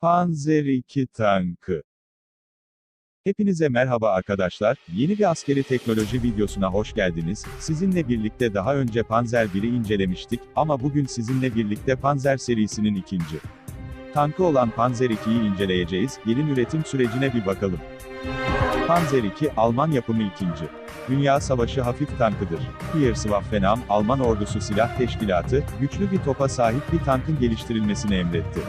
Panzer II tankı. Hepinize merhaba arkadaşlar, yeni bir askeri teknoloji videosuna hoş geldiniz. Sizinle birlikte daha önce Panzer 1'i incelemiştik, ama bugün sizinle birlikte Panzer serisinin ikinci tankı olan Panzer II'yi inceleyeceğiz, gelin üretim sürecine bir bakalım. Panzer II, Alman yapımı ikinci. Dünya Savaşı hafif tankıdır. Heereswaffenam, Alman ordusu silah teşkilatı, güçlü bir topa sahip bir tankın geliştirilmesini emretti.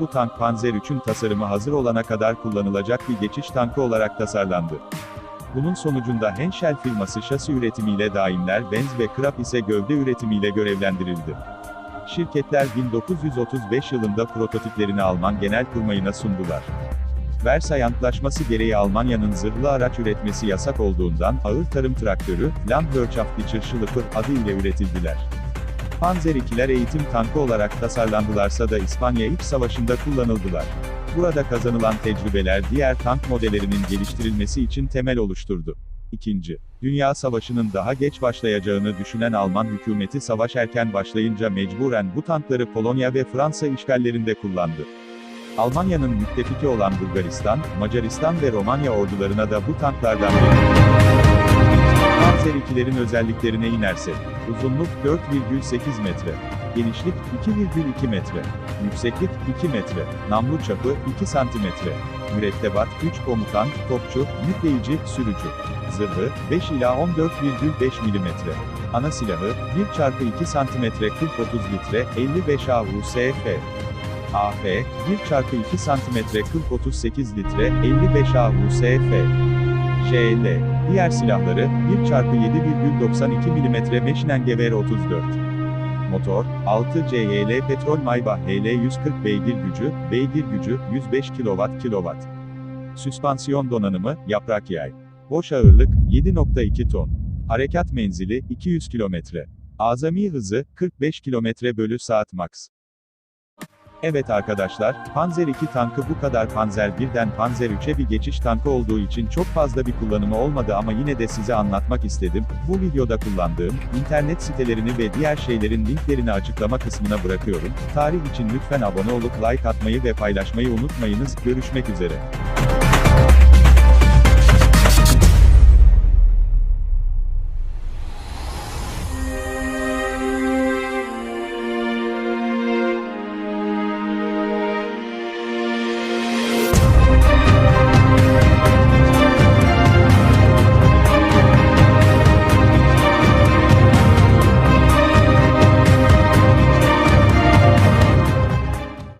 Bu tank Panzer III'ün tasarımı hazır olana kadar kullanılacak bir geçiş tankı olarak tasarlandı. Bunun sonucunda Henschel firması şasi üretimiyle Daimler Benz ve Krupp ise gövde üretimiyle görevlendirildi. Şirketler 1935 yılında prototiplerini Alman Genelkurmay'ına sundular. Versay Antlaşması gereği Almanya'nın zırhlı araç üretmesi yasak olduğundan ağır tarım traktörü, Landwirtschaftlicher Schlüpfer adı ile üretildiler. Panzer II'ler eğitim tankı olarak tasarlandılarsa da İspanya İç Savaşı'nda kullanıldılar. Burada kazanılan tecrübeler diğer tank modellerinin geliştirilmesi için temel oluşturdu. İkinci, Dünya Savaşı'nın daha geç başlayacağını düşünen Alman hükümeti savaş erken başlayınca mecburen bu tankları Polonya ve Fransa işgallerinde kullandı. Almanya'nın müttefiki olan Bulgaristan, Macaristan ve Romanya ordularına da bu tanklardan verildi. Panzer II'lerin özelliklerine inersek, uzunluk 4,8 metre, genişlik 2,2 metre, yükseklik 2 metre, namlu çapı 2 santimetre, mürettebat 3 komutan, topçu, yükleyici, sürücü, zırhı 5 ila 14,5 mm, ana silahı 1 x 2 cm 40-30 litre 55 AUSF, AF 1 x 2 cm 40-38 litre 55 AUSF. JL. Diğer silahları, 1 x 7,92 mm Maschinengewehr 34. Motor, 6 CYL Petrol Maybach HL 140 beygir gücü, beygir gücü, 105 kW kW. Süspansiyon donanımı, yaprak yay. Boş ağırlık, 7.2 ton. Harekat menzili, 200 km. Azami hızı, 45 km bölü saat max. Evet arkadaşlar, Panzer II tankı bu kadar Panzer 1'den Panzer 3'e bir geçiş tankı olduğu için çok fazla bir kullanımı olmadı ama yine de size anlatmak istedim. Bu videoda kullandığım, internet sitelerini ve diğer şeylerin linklerini açıklama kısmına bırakıyorum. Tarih için lütfen abone olup like atmayı ve paylaşmayı unutmayınız. Görüşmek üzere.